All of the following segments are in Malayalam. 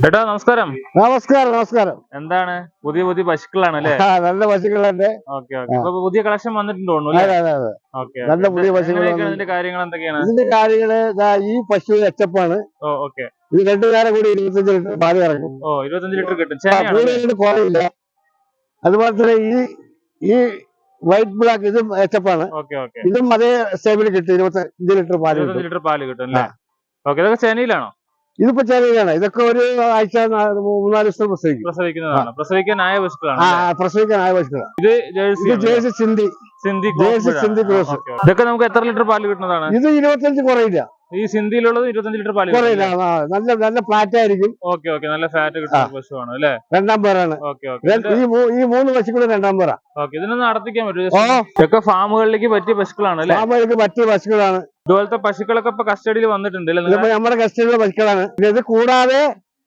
ചേട്ടാ നമസ്കാരം. നമസ്കാരം നമസ്കാരം. എന്താണ്? പുതിയ പുതിയ പശുക്കളാണ് അല്ലേ? നല്ല പശുക്കളുണ്ട്. Okay okay. പുതിയ കളക്ഷൻ വന്നിട്ടുണ്ട് തോന്നുന്നു നല്ല പുതിയ കാര്യങ്ങൾ എന്തൊക്കെയാണ്? ഇതിന്റെ കാര്യങ്ങൾ ഈ പശു എച്ചപ്പാണ്. ഇത് രണ്ടു നേരം കൂടി ഇരുപത്തഞ്ച് ലിറ്റർ പാൽ ഇറങ്ങും. ഓ ഇരുപത്തഞ്ച് ലിറ്റർ കിട്ടും. കുറയില്ല അതുപോലെ തന്നെ ഈ ഈ വൈറ്റ് ബ്ലാക്ക് ഇതും എച്ചപ്പാണ്. Okay okay. ഇതും അതേ സ്റ്റേബിൾ കിട്ടും. ഇരുപത്തഞ്ച് ലിറ്റർ പാൽ ലിറ്റർ പാൽ കിട്ടും ഓക്കെ ഇതൊക്കെ ചേനയിലാണോ? ഇതിപ്പോ ചെറിയതാണ്. ഇതൊക്കെ ഒരു ആഴ്ച മൂന്നാൽ ദിവസം പ്രസവിക്കും. പ്രസവിക്കുന്നതാണ്. പ്രസവിക്കാനായ പശുക്കളാണ് ആ? പ്രസവിക്കാനായ പശുക്കളാണ് ഇത് Jersey Jersey Sindhi. Sindhi Jersey Sindhi cross. ഇതൊക്കെ നമുക്ക് എത്ര ലിറ്റർ പാൽ കിട്ടുന്നതാണ്? ഇത് ഇരുപത്തഞ്ച് കുറയില്ല. ഈ സിന്ധിയിലുള്ളത് ഇരുപത്തഞ്ച് ലിറ്റർ പാൽ നല്ല നല്ല ഫ്ലാറ്റ് ആയിരിക്കും ഓക്കെ ഓക്കെ. നല്ല ഫാറ്റ് കിട്ടുന്ന പശുവാണ് അല്ലേ? രണ്ടാം പേരാണ്. Okay okay. ഈ മൂന്ന് പശുക്കളും രണ്ടാം പേരാ. ഓക്കെ ഇതിനൊന്ന് നടത്തിക്കാൻ പറ്റുമോ പറ്റും ഇതൊക്കെ ഫാമുകളിലേക്ക് പറ്റിയ പശുക്കളാണ് അല്ലേ? ഫാമുകൾക്ക് പറ്റിയ പശുക്കളാണ്. ഇതുപോലത്തെ പശുക്കളൊക്കെ ഇപ്പൊ കസ്റ്റഡിയിൽ വന്നിട്ടുണ്ട് നമ്മുടെ കസ്റ്റഡിയിലെ പശുക്കളാണ്. ഇത് കൂടാതെ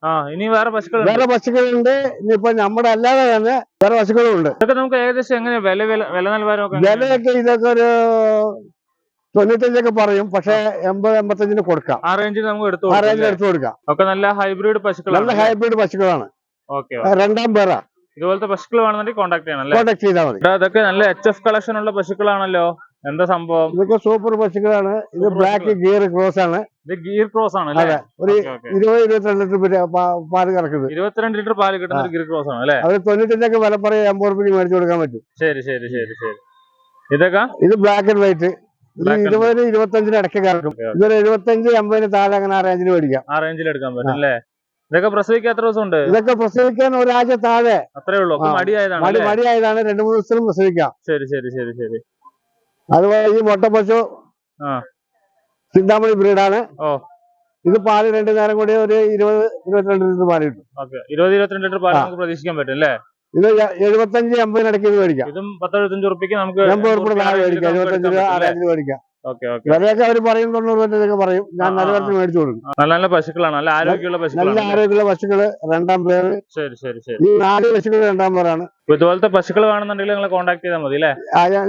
ആ ഇനി വേറെ പശുക്കൾ വേറെ പശുക്കളുണ്ട്. ഇനിയിപ്പോ നമ്മുടെ അല്ലാതെ തന്നെ വേറെ പശുക്കളും ഉണ്ട് ഇതൊക്കെ നമുക്ക് ഏകദേശം എങ്ങനെയാ? വില വില വില എങ്ങനെയാണ്? വിലയൊക്കെ ഇതൊക്കെ ഒരു തൊണ്ണൂറ്റഞ്ചൊക്കെ പറയും പക്ഷെ എൺപത് എൺപത്തഞ്ചിന് കൊടുക്കാം. ആ റേഞ്ചിൽ നമുക്ക് എടുത്തു ആ റേഞ്ചിൽ? എടുത്തു കൊടുക്കാം. ഒക്കെ നല്ല ഹൈബ്രിഡ് നല്ല പശുക്കളാണ്. ഹൈബ്രിഡ് പശുക്കളാണ് ഓക്കെ രണ്ടാം പേരാ. ഇതുപോലത്തെ പശുക്കൾ വേണമെന്നുണ്ടെങ്കിൽ കോൺടാക്ട് ചെയ്യണം കോൺടാക്ട് കോണ്ടാക്ട് ചെയ്താൽ മതി. അതൊക്കെ നല്ല എച്ച് എഫ് കളക്ഷൻ ഉള്ള പശുക്കളാണല്ലോ. എന്താ സംഭവം? ഇതൊക്കെ സൂപ്പർ പശുക്കളാണ്. ഇത് ബ്ലാക്ക് ഗിയർ ക്രോസ് ആണ്. ഇത് ഗിയർ ക്രോസ് ആണ് അല്ലേ? ഒരു. ഇരുപത് ഇരുപത്തിരണ്ട് ലിറ്റർ പാൽ കറക്കുന്നത്. ഇരുപത്തിരണ്ട് ലിറ്റർ പാൽ കിട്ടുന്ന ഗിയർ ക്രോസ് ആണ് അല്ലേ? അത് തൊണ്ണൂറ്റഞ്ചൊക്കെ വില പറയും എൺപത് റുപ്യക്ക് മേടിച്ചു കൊടുക്കാൻ പറ്റും. ശരി ശരി ശരി ശരി. ഇതൊക്കെ? ഇത് ബ്ലാക്ക് ആൻഡ് വൈറ്റ് ഇരുപതിന് ഇരുപത്തഞ്ചിന് ഇടയ്ക്ക് കിടക്കും. ഇതൊരു എഴുപത്തഞ്ച് എൺപതിന് താഴെ അങ്ങനെ ആ റേഞ്ചിൽ മേടിക്കാം. ആ റേഞ്ചിൽ എടുക്കാൻ പറ്റും അല്ലേ? ഇതൊക്കെ പ്രസവിക്കാൻ എത്ര ദിവസം ഉണ്ട്? ഇതൊക്കെ പ്രസവിക്കാൻ ഒരാഴ്ച താഴെ. അത്രേ ഉള്ളൂ. മടിയായതാണ് മടി മടിയായതാണ്. രണ്ട് മൂന്ന് ദിവസത്തിലും പ്രസവിക്കാം. ശരി ശരി ശരി ശരി. അതുപോലെ ഈ മുട്ട പശു. ചിന്താമണി ബ്രീഡാണ് ഓ. ഇത് പാൽ രണ്ടു നേരം കൂടി ഒരു ഇരുപത് ഇരുപത്തിരണ്ട് ലിറ്റർ പാൽ കിട്ടും. ഇരുപത് ഇരുപത്തിരണ്ട് ലിറ്റർ പാൽ നമുക്ക് പ്രതീക്ഷിക്കാൻ പറ്റും അല്ലേ? ഇത് എഴുപത്തഞ്ച് എൺപതിന് ഇടയ്ക്ക് ഇത് മേടിക്കാം. ഇതും പത്തെഴുപത്തഞ്ച് ഉറുപ്പിക്ക് നമുക്ക് എൺപത് താഴെ മേടിക്കാം. എഴുപത്തഞ്ച് രൂപ ആ റേഞ്ചിൽ മേടിക്കാം. വിലയൊക്കെ അവർ പറയും തൊണ്ണൂറ് രൂപ പറയും. ഞാൻ നല്ല വർഷം മേടിച്ചു കൊടുക്കും. നല്ല നല്ല പശുക്കളാണ്. നല്ല ആരോഗ്യമുള്ള നല്ല ആരോഗ്യമുള്ള പശുക്കൾ രണ്ടാം പേര്. ശരി ശരി ശരി. ഈ നാല് പശുക്കൾ രണ്ടാം പേരാണ്. ഇതുപോലത്തെ പശുക്കൾ വേണമെന്നുണ്ടെങ്കിൽ നിങ്ങളെ കോൺടാക്ട് ചെയ്താൽ മതി അല്ലേ?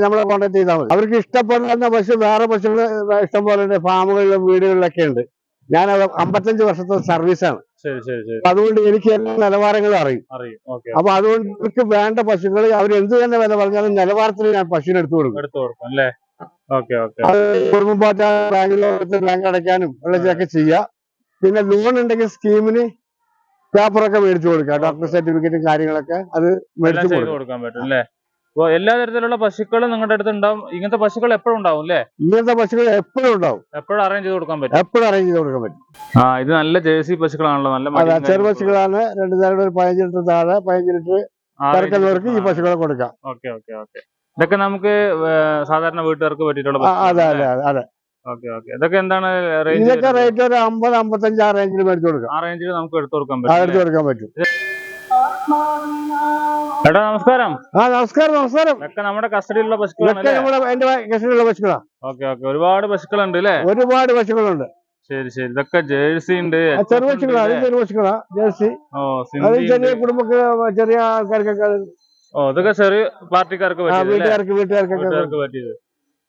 നമ്മളെ കോൺടാക്ട് ചെയ്താൽ മതി. അവർക്ക് ഇഷ്ടപ്പെടുന്ന പശു വേറെ പശുക്കൾ ഇഷ്ടം പോലെ ഉണ്ട്. ഫാമുകളിലും വീടുകളിലൊക്കെ ഉണ്ട്. ഞാൻ അമ്പത്തഞ്ച് വർഷത്തെ സർവീസാണ് ശരി ശരി ശരി. അപ്പൊ അതുകൊണ്ട് എനിക്ക് എല്ലാ നിലവാരങ്ങളും അറിയും. അറിയും. ഓക്കെ അപ്പൊ അതുകൊണ്ട് എനിക്ക് വേണ്ട പശുക്കൾ അവർ എന്ത് തന്നെ വില പറഞ്ഞാലും നിലവാരത്തിന് ഞാൻ പശുവിനെ എടുത്തു കൊടുക്കും. എടുത്തു കൊടുക്കും അല്ലേ? Okay okay. അത് കുടുംബപ്പാറ്റ ബാങ്കിലോ ബാങ്ക് അടയ്ക്കാനും ഉള്ളതൊക്കെ ചെയ്യാം. പിന്നെ ലോൺ ഉണ്ടെങ്കിൽ സ്കീമിന് പേപ്പറൊക്കെ മേടിച്ചു കൊടുക്കാം ഡോക്ടർ സർട്ടിഫിക്കറ്റും കാര്യങ്ങളൊക്കെ അത് മേടിച്ചു കൊടുക്കും. അപ്പൊ എല്ലാ തരത്തിലുള്ള പശുക്കളും നിങ്ങളുടെ അടുത്ത് ഉണ്ടാവും ഇങ്ങനത്തെ പശുക്കൾ എപ്പോഴും ഉണ്ടാവും അല്ലേ? ഇങ്ങനത്തെ പശുക്കൾ എപ്പോഴും ഉണ്ടാവും. എപ്പോഴും അറേഞ്ച് ചെയ്ത് കൊടുക്കാൻ പറ്റും. എപ്പോഴും അറേഞ്ച് ചെയ്ത് കൊടുക്കാൻ പറ്റും. ആ ഇത് നല്ല ജേഴ്സി പശുക്കളാണല്ലോ നല്ല ചെറു പശുക്കളാണ്. രണ്ട് നേരം ഒരു പതിനഞ്ച് ലിറ്റർ താഴെ പതിനഞ്ച് ലിറ്റർ കറക്കുന്നവർക്ക് ഈ പശുക്കളെ കൊടുക്കാം. Okay okay okay. ഇതൊക്കെ നമുക്ക് സാധാരണ വീട്ടുകാർക്ക് പറ്റിയിട്ടുള്ള അതെ അതെ അതെ. ഇതൊക്കെ എന്താണ് റേറ്റ് ഒരു അമ്പത് അമ്പത്തഞ്ച് ആ റേഞ്ചിൽ മേടിച്ചു കൊടുക്കാം. ആ റേഞ്ചിൽ നമുക്ക് എടുത്തു കൊടുക്കാൻ പറ്റും എടുത്തു കൊടുക്കാൻ പറ്റും. എടാ നമസ്കാരം. ആ നമസ്കാരം നമസ്കാരം. ഒക്കെ നമ്മുടെ കസ്റ്റഡിയിലുള്ള പശുക്കളാണ് ഇതൊക്കെ നമ്മുടെ എന്റെ കൃഷിയിലുള്ള പശുക്കളാ. Okay okay. ഒരുപാട് പശുക്കളുണ്ട് അല്ലേ? ഒരുപാട് പശുക്കളുണ്ട്. ശരി ശരി. ഇതൊക്കെ ജേഴ്സി ഉണ്ട് ആ, ചെറു പശുക്കളാ അത് ചെറു പശുക്കളാ ജേഴ്സി. ഓ അത് സിന്ധി ചെറിയ കുടുംബക്ക് ചെറിയ ആൾക്കാർക്കൊക്കെ അത് ഓ ഇതൊക്കെ ചെറിയ പാർട്ടിക്കാർക്ക് ആ, പറ്റിയത് അല്ലേ? വീട്ടുകാർക്ക് വീട്ടുകാർക്കൊക്കെ വീട്ടുകാർക്ക് പറ്റിയത്.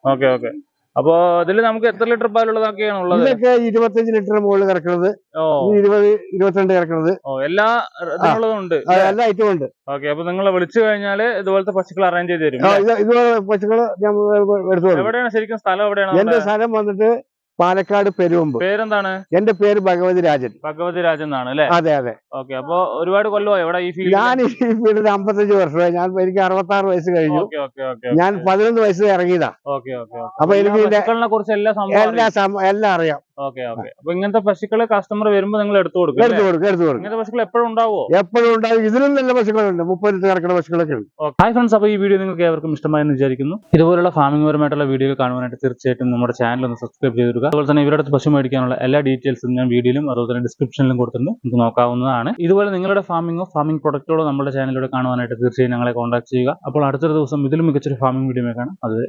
Okay okay. അപ്പൊ ഇതിൽ നമുക്ക് എത്ര ലിറ്റർ പാലുള്ളതൊക്കെയാണ് ഉള്ളത്? ഇരുപത്തിയഞ്ച് ലിറ്റർ മുകളിൽ കിടക്കുന്നത് ഇരുപത് ഇരുപത്തിരണ്ട് കിടക്കുന്നത് ഓ എല്ലാ ഉണ്ട് എല്ലാ ഐറ്റവും ഉണ്ട്. ഓക്കെ അപ്പൊ നിങ്ങൾ വിളിച്ചു കഴിഞ്ഞാൽ ഇതുപോലത്തെ പശുക്കൾ അറേഞ്ച് ചെയ്ത് തരും ഇതുപോലെ പശുക്കൾ ഞാൻ എടുത്തു എവിടെയാണ് ശരിക്കും സ്ഥലം എവിടെയാണ് എന്റെ സ്ഥലം വന്നിട്ട് പാലക്കാട് പെരുവമ്പ്. പേരെന്താണ്? എന്റെ പേര് ഭഗവതി രാജൻ. ഭഗവതി രാജൻ എന്നാണ് അല്ലേ? അതെ അതെ. ഓക്കെ അപ്പൊ ഒരുപാട് കൊല്ലമായി ഇവിടെ ഈ ഫീൽഡ് ഞാൻ ഈ ഫീൽഡിൽ അമ്പത്തഞ്ച് വർഷമായി. ഞാൻ എനിക്ക് അറുപത്തി ആറ് വയസ്സ് കഴിഞ്ഞു. ഞാൻ പതിനൊന്ന് വയസ്സ് ഇറങ്ങിയതാ. ഓക്കെ ഓക്കെ അപ്പൊ എനിക്ക് കുറിച്ച് എല്ലാ എല്ലാ എല്ലാം അറിയാം. Okay okay. അപ്പൊ ഇങ്ങനത്തെ പശുക്കൾ കസ്റ്റമർ വരുമ്പോ നിങ്ങൾ എടുത്തു കൊടുക്കും എടുത്തു? കൊടുക്കും എടുത്തു കൊടുക്കും. ഇങ്ങനത്തെ പശുക്കൾ എപ്പോഴും ഉണ്ടാവോ? എപ്പോഴും ഉണ്ടാവും. ഇതിലും നല്ല പശുക്കളുണ്ട്. മുപ്പത് ലിറ്റർ കിടക്കുന്ന പശുക്കളൊക്കെ ഉണ്ട്. ഹായ് ഫ്രണ്ട്സ് അപ്പോൾ ഈ വീഡിയോ നിങ്ങൾക്ക് ഏവർക്കും ഇഷ്ടമായെന്ന് വിചാരിക്കുന്നു. ഇതുപോലുള്ള ഫാമിംഗ് പരമായിട്ടുള്ള വീഡിയോ കാണുവാനായിട്ട് തീർച്ചയായിട്ടും നമ്മുടെ ചാനൽ ഒന്ന് സബ്സ്ക്രൈബ് ചെയ്തിരിക്കുക അതുപോലെ തന്നെ ഇവരുടെ അടുത്ത് പശു മേടിക്കാനുള്ള എല്ലാ ഡീറ്റെയിൽസും ഞാൻ വീഡിയോയിലും അതുപോലെ തന്നെ ഡിസ്ക്രിപ്ഷനിലും കൊടുത്തിട്ടുണ്ട്. നിങ്ങൾക്ക് നോക്കാവുന്നതാണ്. ഇതുപോലെ നിങ്ങളുടെ ഫാമിംഗോ ഫാമിംഗ് പ്രൊഡക്റ്റുകളോ നമ്മുടെ ചാനലിലൂടെ കാണുവാനായിട്ട് തീർച്ചയായും ഞങ്ങളെ കോൺടാക്ട് ചെയ്യുക. അപ്പോൾ അടുത്തൊരു ദിവസം ഇതിലും മികച്ചൊരു ഫാമിംഗ് വീഡിയോ കാണാം. അത്